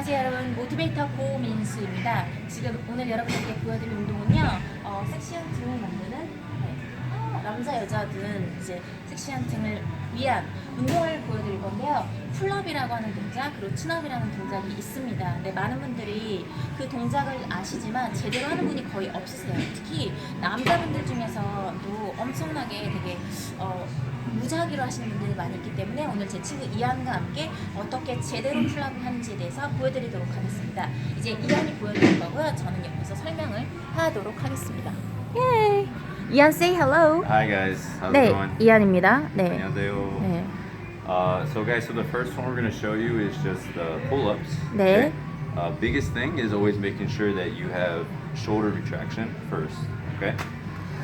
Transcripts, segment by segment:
안녕하세요 여러분 모티베이터 고민수입니다. 지금 오늘 여러분에게 보여드릴 운동은요 어, 섹시한 등을 만드는 네, 남자 여자든 이제 섹시한 등을 위한 운동을 보여드릴 건데요. 풀업이라고 하는 동작 그리고 춘업이라는 동작이 있습니다. 근데 많은 분들이 그 동작을 아시지만 제대로 하는 분이 거의 없으세요. 특히 남자분들 중에서도 엄청나게 되게 어, 무작위로 하시는 분들이 많이 있기 때문에 오늘 제 친구 이한과 함께 어떻게 제대로 풀업을 하는지에 대해서 보여드리도록 하겠습니다. 이제 이한이 보여드릴 거고요. 저는 옆에서 설명을 하도록 하겠습니다. 예. 이한 say hello. Hi guys, how's it 네, going? 이한입니다. 네. 안녕하세요. 네. Uh, so guys, so the first one we're going to show you is just the pull-ups. 네. Okay? Uh, biggest thing is always making sure that you have shoulder retraction first. Okay.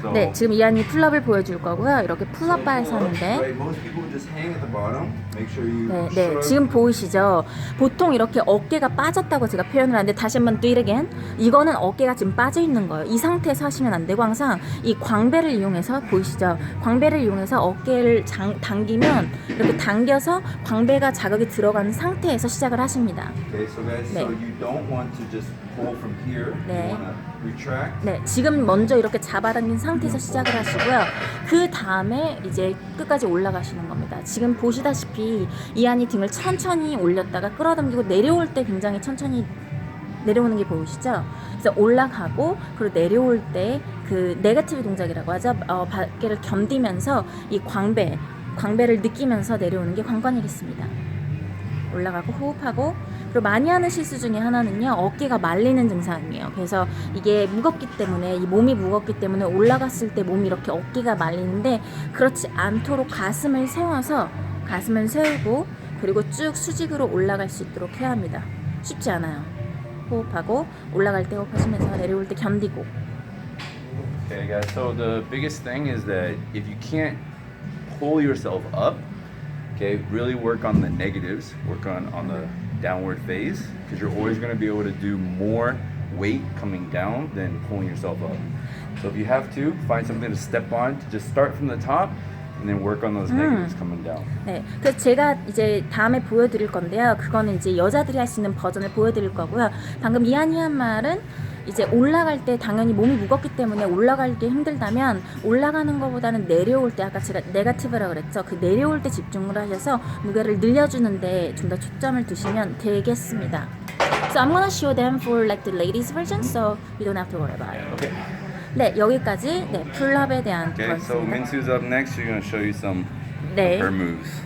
So 네, 지금 이한이 풀업을 보여줄 거고요. 이렇게 풀업 바에 서는데 Right, most people just hang at the bottom. Make sure you. 네, 네, shrug. 지금 보이시죠? 보통 이렇게 어깨가 빠졌다고 제가 표현을 하는데 다시 한번 do it again. 이거는 어깨가 지금 빠져 있는 거예요. 이 상태에서 하시면 안 되고 항상 이 광배를 이용해서 보이시죠? 광배를 이용해서 어깨를 장, 당기면 이렇게 당겨서 광배가 자극이 들어가는 상태에서 시작을 하십니다. Okay, so guys, 네. so you don't want to just pull from here. 네. You want to retract. 네, 지금 먼저 이렇게 잡아당긴 상태 에서 시작을 하시고요. 그 다음에 이제 끝까지 올라가시는 겁니다. 지금 보시다시피 이한이 등을 천천히 올렸다가 끌어당기고 내려올 때 굉장히 천천히 내려오는 게 보이시죠? 그래서 올라가고 그리고 내려올 때 그 네거티브 동작이라고 하죠. 어, 밖에를 견디면서 이 광배, 광배를 느끼면서 내려오는 게 관건이겠습니다. 올라가고 호흡하고 그리고 많이 하는 실수 중에 하나는요 어깨가 말리는 증상이에요 그래서 이게 무겁기 때문에 이 몸이 무겁기 때문에 올라갔을 때 몸이 이렇게 어깨가 말리는데 그렇지 않도록 가슴을 세워서 가슴을 세우고 그리고 쭉 수직으로 올라갈 수 있도록 해야 합니다 쉽지 않아요 호흡하고 올라갈 때 호흡하시면서 내려올 때 견디고 Okay, guys. So the biggest thing is that if you can't pull yourself up, okay, really work on the negatives. Work on on the downward phase because you're always going to be able to do more weight coming down than pulling yourself up. So if you have to, find something to step on to just start from the top and then work on those negatives coming down. 네, 그래서 제가 이제 다음에 보여드릴 건데요. 그거는 이제 여자들이 할 수 있는 버전을 보여드릴 거고요. 방금 이한이 한 말은 이제 올라갈 때 당연히 몸이 무겁기 때문에 올라가기 힘들다면 올라가는 것보다는 내려올 때 아까 제가 네가티브라고 그랬죠. 그 내려올 때 집중을 하셔서 무게를 늘려주는데 좀 더 초점을 두시면 되겠습니다. So I'm gonna show them for like the ladies version, so you don't have to worry about it. Okay. 네, 여기까지 네 풀업에 대한 Okay. So 거였습니다. Minsu's up next. She's to show you some 네. of her moves.